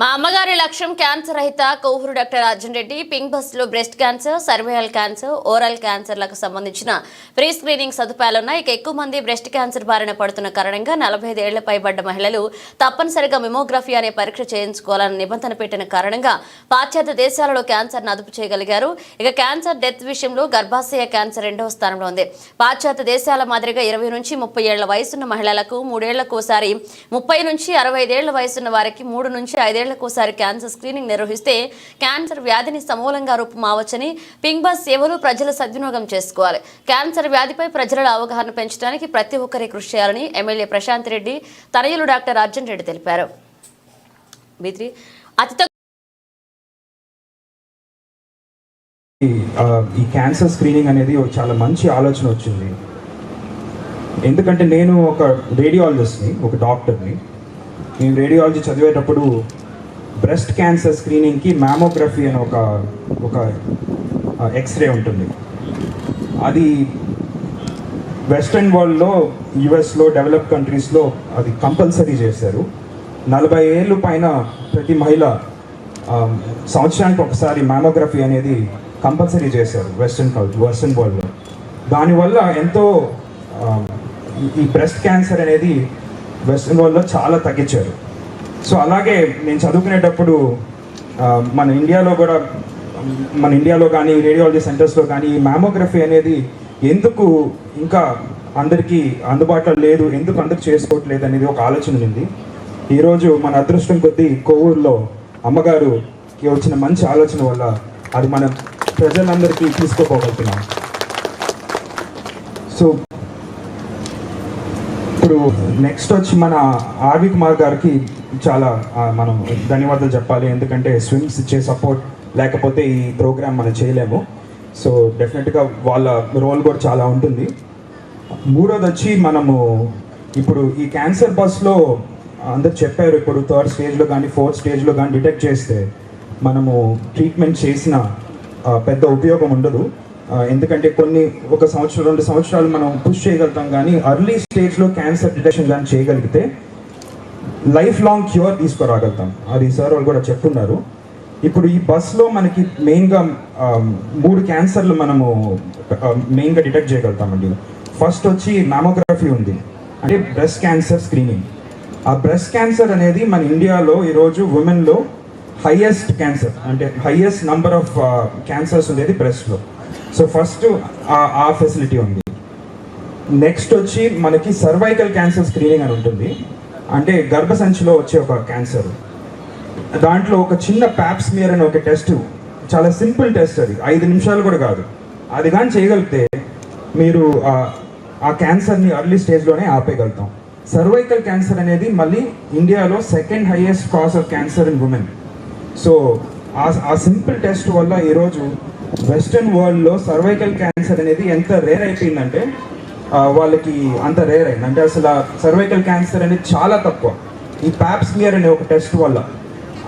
మా అమ్మగారి లక్ష్యం క్యాన్సర్ రహిత కోహూరు డాక్టర్ అర్జున్ రెడ్డి. పింక్ బస్లో breast cancer cervical cancer oral క్యాన్సర్లకు సంబంధించిన ప్రీ స్క్రీనింగ్ సదుపాయాలున్నాయి ఇక ఎక్కువ మంది బ్రెస్ట్ క్యాన్సర్ బారిన పడుతున్న కారణంగా నలభై ఐదేళ్ళ పైబడ్డ మహిళలు తప్పనిసరిగా మెమోగ్రఫీ అనే పరీక్ష చేయించుకోవాలని నిబంధన పెట్టిన కారణంగా పాశ్చాత్య దేశాలలో క్యాన్సర్ను అదుపు చేయగలిగారు. ఇక క్యాన్సర్ డెత్ విషయంలో గర్భాశయ క్యాన్సర్ రెండవ స్థానంలో ఉంది. పాశ్చాత్య దేశాల మాదిరిగా ఇరవై నుంచి ముప్పై ఏళ్ళ వయసున్న మహిళలకు మూడేళ్ళకోసారి ముప్పై నుంచి అరవై ఐదేళ్ళ వయసున్న వారికి మూడు నుంచి ఐదేళ్ళ ఒకసారి క్యాన్సర్ స్క్రీనింగ్ నిర్వహిస్తే క్యాన్సర్ వ్యాధిని సమూలంగా రూపుమావచ్చని పింక్ బస్ సేవలు ప్రజలు సద్వినియోగం చేసుకోవాలి. క్యాన్సర్ వ్యాధిపై ప్రజల అవగాహన పెంచడానికి ప్రతి ఒక్కరి కృషి చేయాలని ఎమ్మెల్యే ప్రశాంత్ రెడ్డి తనయులు డాక్టర్ అర్జున్ రెడ్డి తెలిపారు. అతి ఈ- ఈ క్యాన్సర్ స్క్రీనింగ్ అనేది ఒక చాలా మంచి ఆలోచన వచ్చింది. ఎందుకంటే నేను ఒక రేడియాలజిస్ట్ని ఒక డాక్టర్ని నేను రేడియాలజీ చదివేటప్పుడు బ్రెస్ట్ క్యాన్సర్ స్క్రీనింగ్కి మ్యామోగ్రఫీ అని ఒక ఒక ఎక్స్రే ఉంటుంది. అది వెస్ట్రన్ వరల్డ్లో యుఎస్లో డెవలప్ కంట్రీస్లో అది కంపల్సరీ చేశారు. నలభై ఏళ్ళు పైన ప్రతి మహిళ సంవత్సరానికి ఒకసారి మ్యామోగ్రఫీ అనేది కంపల్సరీ చేశారు వెస్ట్రన్ కల్ వెస్ట్రన్ వరల్డ్లో. దానివల్ల ఎంతో ఈ- ఈ బ్రెస్ట్ క్యాన్సర్ అనేది వెస్ట్రన్ వరల్డ్లో చాలా తగ్గించారు. సో అలాగే నేను చదువుకునేటప్పుడు మన ఇండియాలో కూడా మన ఇండియాలో కానీ రేడియాలజీ సెంటర్స్లో కానీ ఈ మ్యామోగ్రఫీ అనేది ఎందుకు ఇంకా అందరికీ అందుబాటులో లేదు ఎందుకు అందరు చేసుకోవట్లేదు అనేది ఒక ఆలోచన ఉంది. ఈరోజు మన అదృష్టం కొద్దీ కొవ్వూరులో అమ్మగారుకి వచ్చిన మంచి ఆలోచన వల్ల అది మన ప్రజలందరికీ తీసుకోపోగలుగుతున్నాం. సో ఇప్పుడు నెక్స్ట్ వచ్చి మన ఆర్వి కుమార్ గారికి చాలా మనం ధన్యవాదాలు చెప్పాలి. ఎందుకంటే స్విమ్స్ ఇచ్చే సపోర్ట్ లేకపోతే ఈ ప్రోగ్రామ్ మనం చేయలేము. సో డెఫినెట్గా వాళ్ళ రోల్ కూడా చాలా ఉంటుంది. మూడోది వచ్చి మనము ఇప్పుడు ఈ క్యాన్సర్ బస్లో అందరు చెప్పారు ఇప్పుడు థర్డ్ స్టేజ్లో కానీ ఫోర్త్ స్టేజ్లో కానీ డిటెక్ట్ చేస్తే మనము ట్రీట్మెంట్ చేసిన పెద్ద ఉపయోగం ఉండదు. ఎందుకంటే కొన్ని ఒక సంవత్సరం రెండు సంవత్సరాలు మనం పుష్ చేయగలుగుతాం కానీ అర్లీ స్టేజ్లో క్యాన్సర్ డిటెక్షన్ కానీ చేయగలిగితే లైఫ్ లాంగ్ క్యూర్ తీసుకురాగలుగుతాం. అది సార్ వాళ్ళు కూడా చెప్తున్నారు. ఇప్పుడు ఈ బస్లో మనకి మెయిన్గా మూడు క్యాన్సర్లు మనము మెయిన్గా డిటెక్ట్ చేయగలుగుతామండి. ఫస్ట్ వచ్చి మ్యామోగ్రఫీ ఉంది. అంటే బ్రెస్ట్ క్యాన్సర్ స్క్రీనింగ్. ఆ బ్రెస్ట్ క్యాన్సర్ అనేది మన ఇండియాలో ఈరోజు ఉమెన్లో హైయెస్ట్ క్యాన్సర్. అంటే హైయెస్ట్ నంబర్ ఆఫ్ క్యాన్సర్స్ ఉండేది బ్రెస్ట్లో. సో ఫస్ట్ ఆ ఫెసిలిటీ ఉంది. నెక్స్ట్ వచ్చి మనకి సర్వైకల్ క్యాన్సర్ స్క్రీనింగ్ అని ఉంటుంది. అంటే గర్భసంచిలో వచ్చే ఒక క్యాన్సర్ దాంట్లో ఒక చిన్న ప్యాప్స్మియర్ అనే ఒక టెస్ట్ చాలా సింపుల్ టెస్ట్ అది. ఐదు నిమిషాలు కూడా కాదు. అది కానీ చేయగలిగితే మీరు ఆ- ఆ క్యాన్సర్ని అర్లీ స్టేజ్లోనే ఆపేయగలుగుతాం. సర్వైకల్ క్యాన్సర్ అనేది మళ్ళీ ఇండియాలో second highest cause of cancer in women so ఆ సింపుల్ టెస్ట్ వల్ల ఈరోజు వెస్ట్రన్ వరల్డ్లో సర్వైకల్ క్యాన్సర్ అనేది ఎంత రేర్ అయిపోయిందంటే వాళ్ళకి అంత రేర్ అయింది. అంటే అసలు సర్వైకల్ క్యాన్సర్ అనేది చాలా తక్కువ. ఈ ప్యాప్స్మియర్ అనే ఒక టెస్ట్ వల్ల.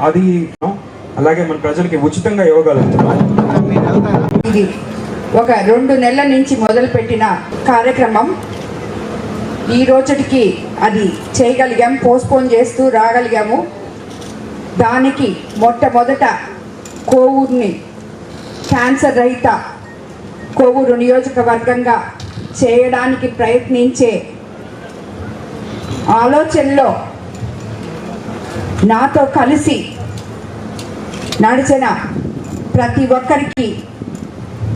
అది అలాగే మన ప్రజలకి ఉచితంగా ఇవ్వగలుగుతున్నాం ఇది ఒక రెండు నెలల నుంచి మొదలుపెట్టిన కార్యక్రమం. ఈ రోజుకి అది చేయగలిగాం పోస్ట్పోన్ చేస్తూ రాగలిగాము. దానికి మొట్టమొదట కోవూరుని క్యాన్సర్ రహిత కోవూరు నియోజకవర్గంగా చేయడానికి ప్రయత్నించే ఆలోచనలో నాతో కలిసి నడిచిన ప్రతి ఒక్కరికి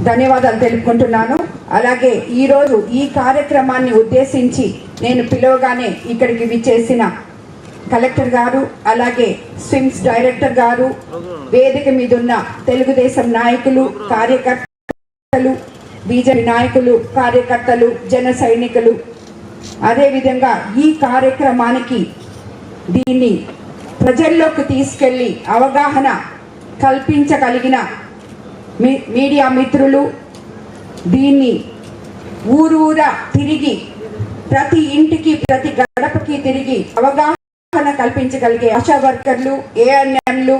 ధన్యవాదాలు తెలుపుకుంటున్నాను. అలాగే ఈరోజు ఈ కార్యక్రమాన్ని ఉద్దేశించి నేను పిలవగానే ఇక్కడికి విచ్చేసిన కలెక్టర్ గారు అలాగే స్విమ్స్ డైరెక్టర్ గారు వేదిక మీద ఉన్న తెలుగుదేశం నాయకులు కార్యకర్తలు బీజేపీ నాయకులు కార్యకర్తలు జన సైనికులు. అదేవిధంగా ఈ కార్యక్రమానికి దీన్ని ప్రజల్లోకి తీసుకెళ్ళి అవగాహన కల్పించగలిగిన మీడియా మిత్రులు దీన్ని ఊరూరా తిరిగి ప్రతి ఇంటికి ప్రతి గడపకి తిరిగి అవగాహన కల్పించగలిగే ఆశా వర్కర్లు ఏఎన్ఎంలు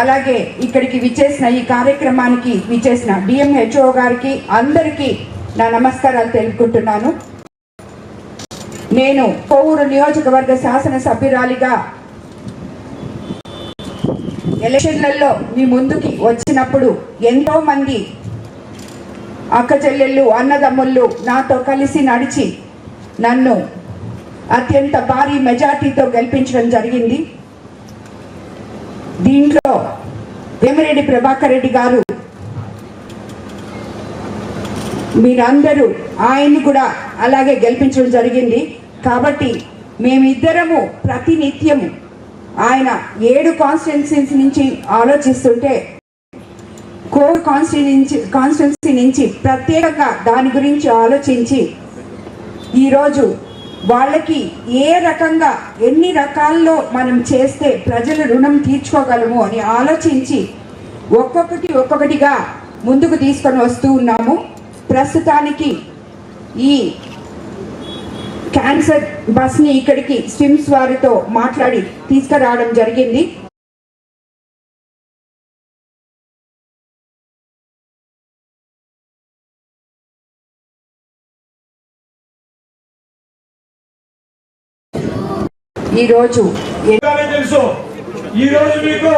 అలాగే ఇక్కడికి విచ్చేసిన ఈ కార్యక్రమానికి విచ్చేసిన డిఎంహెచ్ఓ గారికి అందరికీ నా నమస్కారాలు తెలుపుకుంటున్నాను. నేను కోవూరు నియోజకవర్గ శాసన సభ్యురాలిగా ఎలక్షన్లలో మీ ముందుకి వచ్చినప్పుడు ఎంతో మంది అక్క చెల్లెళ్ళు అన్నదమ్ముళ్ళు నాతో కలిసి నడిచి నన్ను అత్యంత భారీ మెజార్టీతో గెలిపించడం జరిగింది. దీంట్లో వేమిరెడ్డి ప్రభాకర్ రెడ్డి గారు. మీరందరూ ఆయన్ని కూడా అలాగే గెలిపించడం జరిగింది. కాబట్టి మేమిద్దరము ప్రతినిత్యము ఆయన ఏడు కాన్స్టిట్యున్సీస్ నుంచి ఆలోచిస్తుంటే కోర్ కాన్స్టిట్యున్సీ కాన్స్టిట్యున్సీ నుంచి ప్రత్యేకంగా దాని గురించి ఆలోచించి ఈరోజు వాళ్ళకి ఏ రకంగా ఎన్ని రకాల్లో మనం చేస్తే ప్రజల రుణం తీర్చుకోగలము అని ఆలోచించి ఒక్కొక్కటి ఒక్కొక్కటిగా ముందుకు తీసుకొని వస్తూ ఉన్నాము. ప్రస్తుతానికి ఈ క్యాన్సర్ బస్ని ఇక్కడికి స్విమ్స్ వారితో మాట్లాడి తీసుకురావడం జరిగింది. ఈరోజు తెలుసు. ఈరోజు మీకు